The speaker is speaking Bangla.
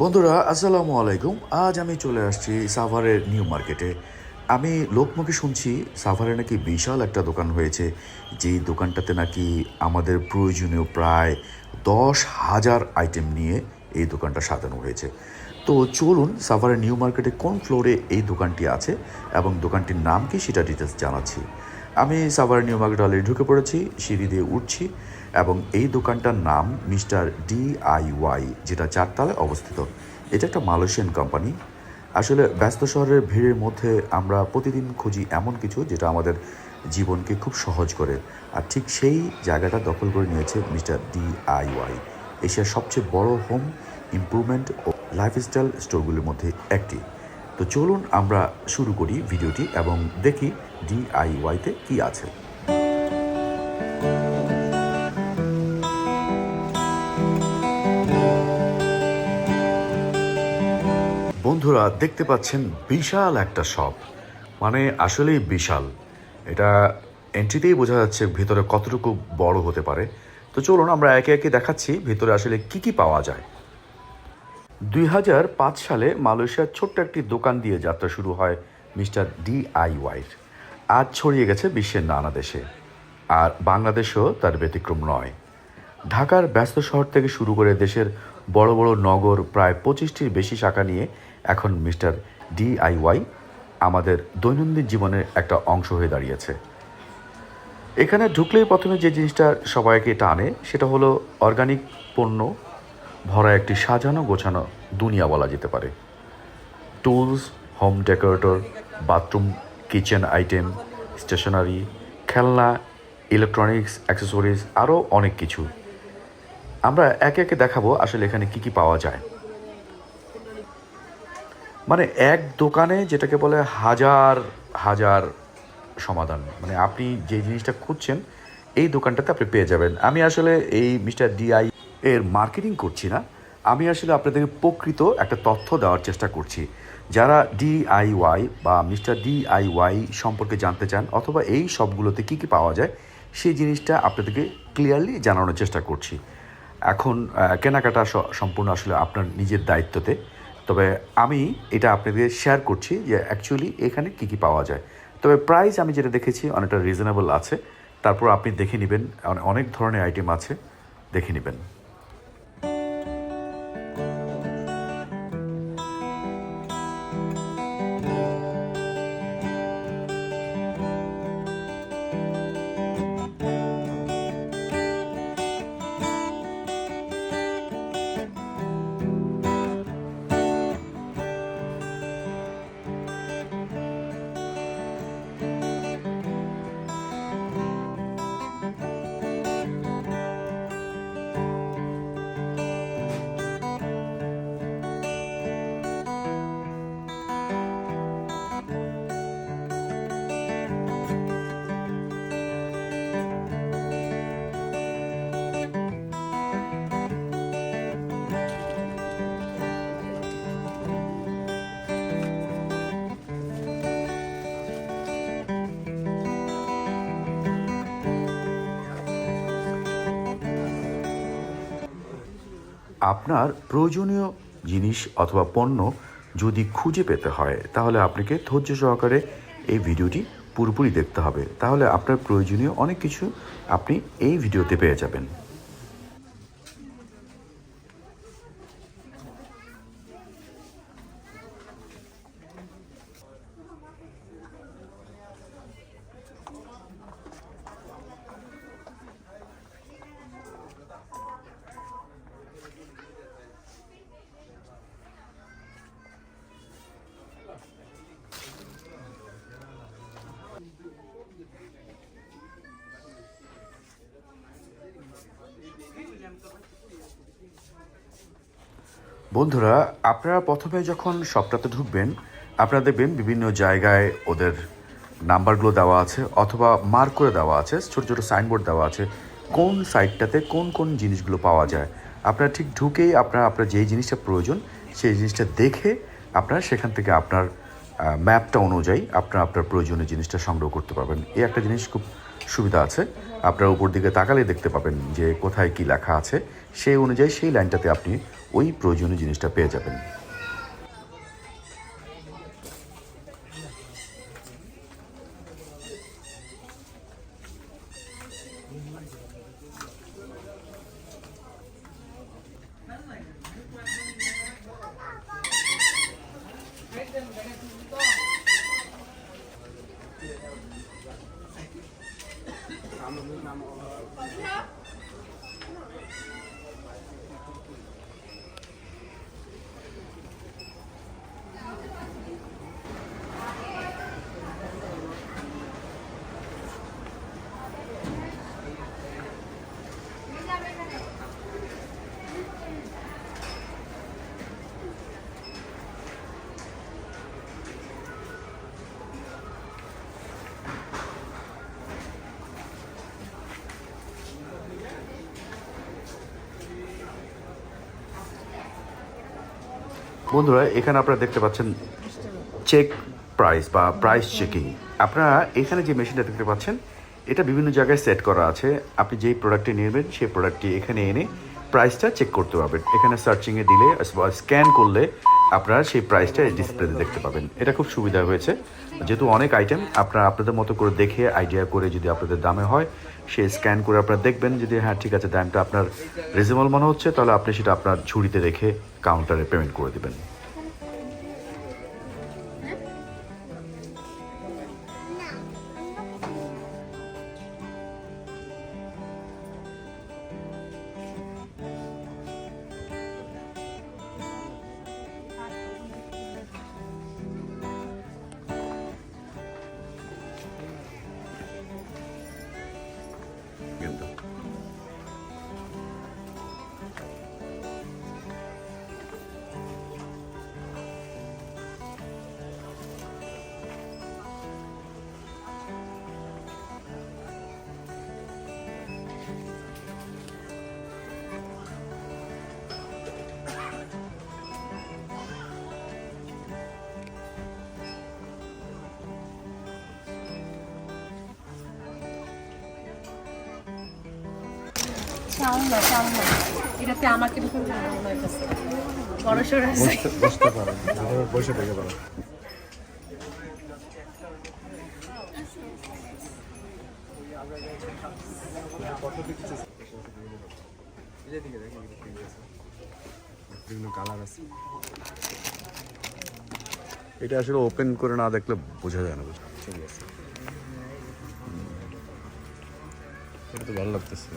বন্ধুরা, আসসালামু আলাইকুম। আজ আমি চলে আসছি সাভারের নিউ মার্কেটে। আমি লোকমুখে শুনছি, সাভারে নাকি বিশাল একটা দোকান হয়েছে, যেই দোকানটাতে নাকি আমাদের প্রয়োজনীয় প্রায় দশ হাজার আইটেম নিয়ে এই দোকানটা সাজানো হয়েছে। তো চলুন সাভারের নিউ মার্কেটে কোন ফ্লোরে এই দোকানটি আছে এবং দোকানটির নাম কি সেটা ডিটেলস জানাচ্ছি। আমি সাভার নিউ মার্কেট অলরেডি ঢুকে পড়েছি, সিঁড়ি দিয়ে উঠছি এবং এই দোকানটার নাম মিস্টার ডিআইওয়াই যেটা চারতলায় অবস্থিত। এটা একটা মালয়েশিয়ান কোম্পানি আসলে ব্যস্ত শহরের ভিড়ের মধ্যে আমরা প্রতিদিন খুঁজি এমন কিছু যেটা আমাদের জীবনকে খুব সহজ করে। আর ঠিক সেই জায়গাটা দখল করে নিয়েছে মিস্টার ডিআইওয়াই এশিয়ার সবচেয়ে বড় হোম ইমপ্রুভমেন্ট ও লাইফস্টাইল স্টোরগুলির মধ্যে একটি। তো চলুন আমরা শুরু করি ভিডিওটি এবং দেখি ডিআইওয়াইতে কি আছে। বন্ধুরা, দেখতে পাচ্ছেন বিশাল একটা শপ মানে আসলেই বিশাল। এটা এন্ট্রিতেই বোঝা যাচ্ছে ভিতরে কতটুকু বড় হতে পারে। তো চলুন আমরা একে একে দেখাচ্ছি ভিতরে আসলে কি কি পাওয়া যায়। দুই হাজার পাঁচ সালে মালয়েশিয়ার ছোট্ট একটি দোকান দিয়ে যাত্রা শুরু হয় মিস্টার ডিআইওয়াইয়ের আজ ছড়িয়ে গেছে বিশ্বের নানা দেশে। আর বাংলাদেশও তার ব্যতিক্রম নয়। ঢাকার ব্যস্ত শহর থেকে শুরু করে দেশের বড় বড় নগর, প্রায় পঁচিশটির বেশি শাখা নিয়ে এখন মিস্টার ডিআইওয়াই আমাদের দৈনন্দিন জীবনের একটা অংশ হয়ে দাঁড়িয়েছে। এখানে ঢুকলেই প্রথমে যে জিনিসটা সবাইকে টানে, সেটা হলো অর্গানিক পণ্য, ভরা একটি সাজানো, গোছানো দুনিয়া বলা যেতে পারে। Tools home decorator bathroom kitchen item stationery খেলনা ইলেকট্রনিক্স অ্যাক্সেসরিজ আরও অনেক কিছু। আমরা একে একে দেখাবো আসলে এখানে কি কি পাওয়া যায়। মানে এক দোকানে যেটাকে বলে হাজার হাজার সমাধান। মানে আপনি যে জিনিসটা খুঁজছেন, এই দোকানটাতে আপনি পেয়ে যাবেন। আমি আসলে এই মিস্টার ডিআই এর মার্কেটিং করছি না। আমি আসলে আপনাদেরকে প্রকৃত একটা তথ্য দেওয়ার চেষ্টা করছি। যারা ডিআইওয়াই বা মিস্টার ডিআইওয়াই সম্পর্কে জানতে চান, অথবা এই সবগুলোতে কী কী পাওয়া যায়, সেই জিনিসটা আপনাদেরকে ক্লিয়ারলি জানানোর চেষ্টা করছি। এখন কেনাকাটা সম্পূর্ণ আসলে আপনার নিজের দায়িত্বতে। তবে আমি এটা আপনাদের শেয়ার করছি যে অ্যাকচুয়ালি এখানে কী কী পাওয়া যায়। তবে প্রাইস আমি যেটা দেখেছি অনেকটা রিজনেবল আছে। তারপর আপনি দেখে নেবেন অনেক ধরনের আইটেম আছে, দেখে নেবেন। আপনার প্রয়োজনীয় জিনিস অথবা পণ্য যদি খুঁজে পেতে হয়, তাহলে আপনাকে ধৈর্য সহকারে এই ভিডিওটি পুরোপুরি দেখতে হবে। তাহলে আপনার প্রয়োজনীয় অনেক কিছু আপনি এই ভিডিওতে পেয়ে যাবেন। বন্ধুরা, আপনারা প্রথমে যখন শপটাতে ঢুকবেন, আপনারা দেখবেন বিভিন্ন জায়গায় ওদের নাম্বারগুলো দেওয়া আছে অথবা মার্ক করে দেওয়া আছে, ছোটো ছোটো সাইনবোর্ড দেওয়া আছে, কোন সাইটটাতে কোন কোন জিনিসগুলো পাওয়া যায়। আপনার ঠিক ঢুকেই আপনার আপনার যেই জিনিসটা প্রয়োজন, সেই জিনিসটা দেখে আপনার সেখান থেকে আপনার ম্যাপটা অনুযায়ী আপনার আপনার প্রয়োজনীয় জিনিসটা সংগ্রহ করতে পারবেন। এই একটা জিনিস খুব সুবিধা আছে। আপনার উপর দিকে তাকালে দেখতে পাবেন যে কোথায় কি লেখা আছে। সেই অনুযায়ী সেই লাইনটাতে আপনি ওই প্রয়োজনীয় জিনিসটা পেয়ে যাবেন। 好吃。বন্ধুরা, এখানে আপনারা দেখতে পাচ্ছেন চেক প্রাইস বা প্রাইস চেকিং আপনারা এখানে যে মেশিনটা দেখতে পাচ্ছেন, এটা বিভিন্ন জায়গায় সেট করা আছে। আপনি যেই প্রোডাক্টটি নেবেন, সেই প্রোডাক্টটি এখানে এনে প্রাইসটা চেক করতে পারবেন। এখানে সার্চিংয়ে দিলে স্ক্যান করলে আপনারা সেই প্রাইসটা ডিসপ্লেতে দেখতে পাবেন। এটা খুব সুবিধা হয়েছে। যেহেতু অনেক আইটেম আপনারা আপনাদের মতো করে দেখে আইডিয়া করে যদি আপনাদের দামে হয়, সে স্ক্যান করে আপনারা দেখবেন, যদি হ্যাঁ ঠিক আছে, দামটা আপনার রিজনেবল মনে হচ্ছে, তাহলে আপনি সেটা আপনার ঝুড়িতে রেখে কাউন্টারে পেমেন্ট করে দেবেন। আমাকে পারেন বিভিন্ন কালার আছে। এটা আসলে ওপেন করে না দেখলে বোঝা যায় না ঠিক আছে। এটা তো ভালো লাগতেছে।